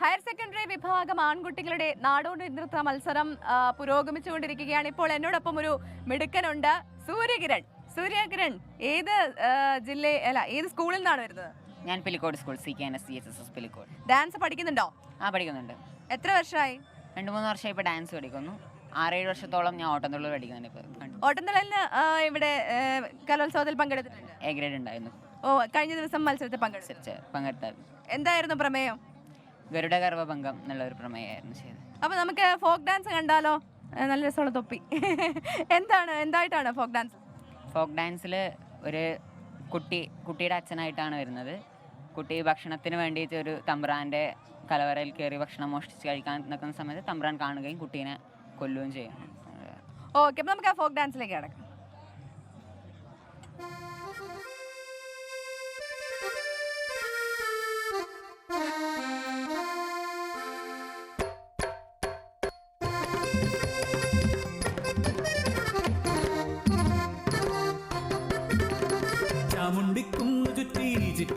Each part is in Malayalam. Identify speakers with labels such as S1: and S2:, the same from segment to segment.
S1: ഹയർ സെക്കൻഡറി വിഭാഗം ആൺകുട്ടികളുടെ നാടോടി നൃത്ത മത്സരം പുരോഗമിച്ചുകൊണ്ടിരിക്കുകയാണ്. ഇപ്പോൾ എന്നോടൊപ്പം ഒരു മിടുക്കനുണ്ട് സൂര്യകിരൺ. സൂര്യകിരൺ ഏത് ജില്ല അല്ല ഏത് സ്കൂളിൽ നിന്നാണ് വരുന്നത്?
S2: ഞാൻ Pilicode school C K N S C H S S Pilicode.
S1: Dance പഠിക്കുന്നുണ്ടോ?
S2: ആ പഠിക്കുന്നുണ്ട്.
S1: എത്ര വർഷമായി?
S2: രണ്ട് മൂന്ന് വർഷമായി ഇപ്പോൾ ഡാൻസ് പഠിക്കുന്നു. ആറേഴ് വർഷത്തോളം ഞാൻ ഓട്ടംതുള്ളൽ പഠിക്കുന്നുണ്ട് ഇപ്പോൾ
S1: ഓട്ടംതുള്ളലിന് ഇവിടെ കലോത്സവത്തിൽ പങ്കെടുത്തിട്ടുണ്ട്.
S2: എ ഗ്രേഡ് ഉണ്ടായിരുന്നു.
S1: ഓ കഴിഞ്ഞ ദിവസം മത്സരത്തിൽ പങ്കെടുത്തു.
S2: പങ്കെടുത്തായിരുന്നു.
S1: എന്തായിരുന്നു പ്രമേയം?
S2: ഗരുഡ ഗർഭഭംഗം എന്നുള്ള ഒരു പ്രമേയമായിരുന്നു ചെയ്തത്.
S1: അപ്പൊ നമുക്ക് ഫോക്ക് ഡാൻസ് കണ്ടാലോ? നല്ല രസമുള്ള തൊപ്പി. എന്താണ് എന്തായിട്ടാണ് ഫോക്ക് ഡാൻസ്?
S2: ഫോക്ക് ഡാൻസിൽ ഒരു കുട്ടി കുട്ടിയുടെ അച്ഛനായിട്ടാണ് വരുന്നത്. കുട്ടി ഭക്ഷണത്തിന് വേണ്ടിയിട്ട് ഒരു തമ്പ്രാന്റെ കലവറയിൽ കയറി ഭക്ഷണം മോഷ്ടിച്ച് കഴിക്കാൻ നിൽക്കുന്ന സമയത്ത് തമ്പ്രാൻ കാണുകയും കുട്ടീനെ കൊല്ലുകയും ചെയ്യും
S1: ഓക്കെ അപ്പോൾ നമുക്ക് ആ ഫോക്ക് ഡാൻസിലേക്ക് കിടക്കാം.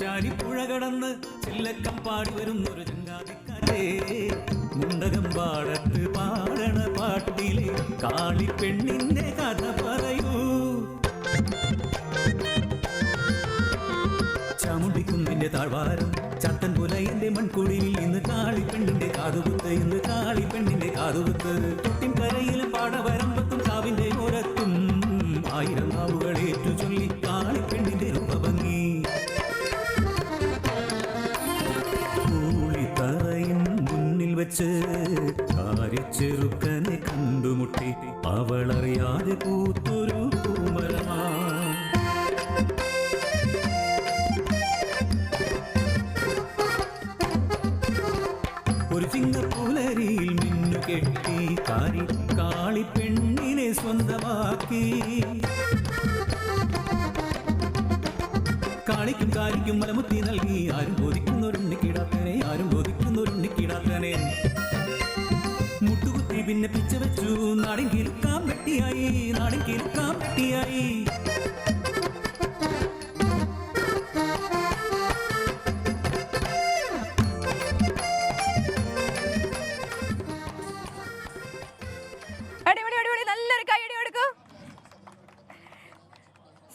S3: പുഴ കടന്ന് ചില്ലക്കം പാടി വരുന്നൊരു ചങ്കാതിക്കാരേ മുണ്ടകം പാടത്ത് പാടണ പാട്ടിലെ കാളിപ്പെണ്ണിന്റെ കഥ പറയൂ. ചാമുണ്ടിക്കുന്നിന്റെ താഴ്വാരം ചത്തൻ പുലയന്റെ മൺകുടിയിൽ ഇന്ന് കാളിപ്പെണ്ണിന്റെ കാതുകുത്ത് ഇന്ന് കാളിപ്പെണ്ണിന്റെ കാതുകുത്ത്. തൊട്ടിൻ കരയിലും പാടവരമ്പത്തും കാവിന്റെ വെച്ച് കാര്യച്ചെറുക്കനെ കണ്ടുമുട്ടി. അവളറിയാതെ പൂത്തൊരു പൂമരമാ ഒരു ചിങ്ങപ്പൂലരിയിൽ മിന്നു കെട്ടി കാരി കാളി പെണ്ണിനെ സ്വന്തമാക്കി. കാളിക്കും കാരിക്കും മലമുത്തി നൽകി. ആരും ബോധിക്കുന്നൊരുണ്ണിക്കിടാത്തനെ ആരും ബോധിക്കുന്നൊരുണ്ണിക്കിടാത്തനെ മുട്ടുകുത്തി പിന്നെ പിച്ച വെച്ചു. നാടൻ കിലുക്കാൻ വെട്ടിയായി. നാടൻ കിലുക്കാൻ വെട്ടിയായി.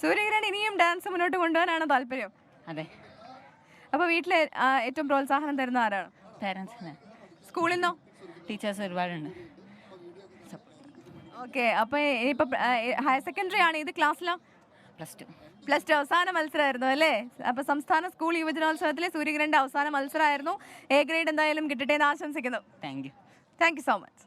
S1: സൂര്യകിരൺ ഇനിയും ഡാൻസ് മുന്നോട്ട് കൊണ്ടുപോകാനാണ് താല്പര്യം.
S2: അതെ.
S1: അപ്പൊ വീട്ടിലെ ഏറ്റവും പ്രോത്സാഹനം തരുന്ന ആരാണ്?
S2: പാരൻസിന്
S1: സ്കൂളിൽ നിന്നോ?
S2: ടീച്ചേഴ്സ് ഒരുപാടുണ്ട്.
S1: ഓക്കെ അപ്പൊ ഇപ്പൊ ഹയർ സെക്കൻഡറി ആണ് ഇത് ക്ലാസ്സിലോ?
S2: Plus two.
S1: പ്ലസ് ടു അവസാന മത്സരമായിരുന്നു അല്ലേ? അപ്പൊ സംസ്ഥാന സ്കൂൾ യുവജനോത്സവത്തിലെ സൂര്യഗ്രഹന്റെ അവസാന മത്സരമായിരുന്നു. എ ഗ്രേഡ് എന്തായാലും കിട്ടട്ടെ എന്ന് ആശംസിക്കുന്നു.
S2: Thank you.
S1: Thank you so much.